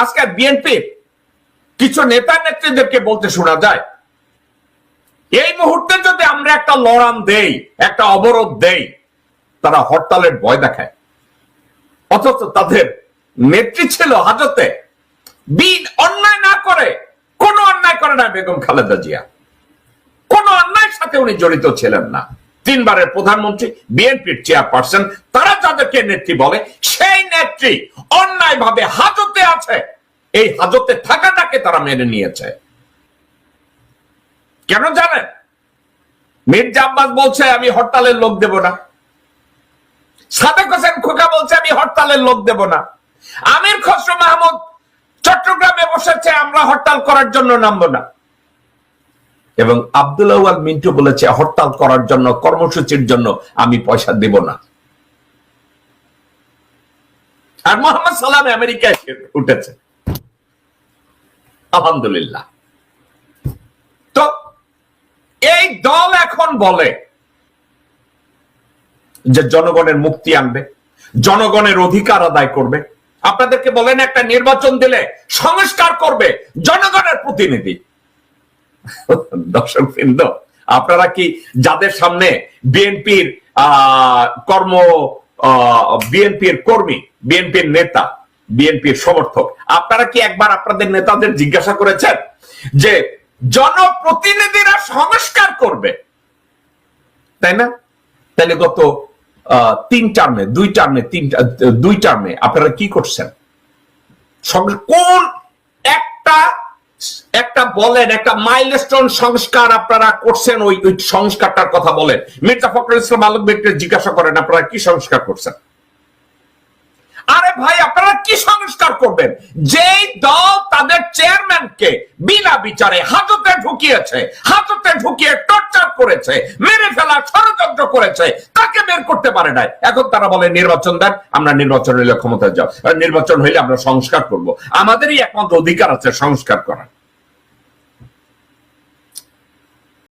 আজকে বিএনপি, কিছু নেতা নেত্রীদেরকে বলতে শোনা যায়, এই মুহূর্তে যদি আমরা একটা লড়াম দেই, একটা অবরোধ দেই, তারা হরতালের ভয় দেখায়। অথচ তাদের নেত্রী ছিল হাজতে, বিন অন্যায় না করে, কোনো অন্যায় করে না বেগম খালেদা জিয়া। কোন অন্যায়ের সাথে উনি জড়িত ছিলেন না। তিনবারের প্রধানমন্ত্রী, বিএনপির চেয়ারপারসন, তারা যাদেরকে নেত্রী বলে নেত্রী অন্যায় ভাবে হাজতে আছে। এই হাজতে থাকাটাকে তারা মেনে নিয়েছে। কেন জানেন মির্জা আব্বাস বলছে, আমি হরতালের লোক দেব না। সাদেক হোসেন খোকা বলছে, আমি হরতালের লোক দেব না। আমির খসরু মাহমুদ, চট্টগ্রামে বসেছে, আমরা হরতাল করার জন্য নামবো না। এবং আব্দুল মিন্টু বলেছে, হরতাল করার জন্য, কর্মসূচির জন্য আমি পয়সা দেব না। আর মোহাম্মদ সালাম আমেরিকায় উঠেছে। আলহামদুলিল্লাহ। তো এই দল এখন বলে যে জনগণের মুক্তি আনবে, জনগণের অধিকার আদায় করবে। আপনাদেরকে বলেন, একটা নির্বাচন দিলে সংস্কার করবে জনগণের প্রতিনিধি। দর্শক বৃন্দ, আপনারা কি যাদের সামনে বিএনপির কর্ম বিএনপির কর্মী বিএনপির নেতা বিএনপির সমর্থক, আপনারা কি একবার আপনাদের নেতাদের জিজ্ঞাসা করেছেন যে জনপ্রতিনিধিরা সংস্কার করবে? তাই না? তাহলে গত তিন টার্মে দুই টার্মে তিন দুই টার্মে আপনারা কি করছেন? কোন একটা একটা বলেন, একটা মাইলস্টোন সংস্কার আপনারা করছেন, ওই ওই সংস্কারটার কথা বলেন। মির্জা ফখরুল ইসলাম আলম ব্যক্তি জিজ্ঞাসা করেন, আপনারা কি সংস্কার করছেন? আরে ভাই, আপনারা কি সংস্কার করবেন? যেই দল তাদের চেয়ারম্যানকে বিনা বিচারে হাজতে ঢুকিয়েছে, হাজতে ঢুকিয়ে টর্চার করেছে, মেরে ফেলা ষড়যন্ত্র করেছে, তাকে বের করতে পারে নাই। এখন তারা বলে, নির্বাচন দেন, আমরা নির্বাচন হইলে ক্ষমতায় যাও। নির্বাচন হইলে আমরা সংস্কার করব। আমাদেরই একমাত্র অধিকার আছে সংস্কার করার।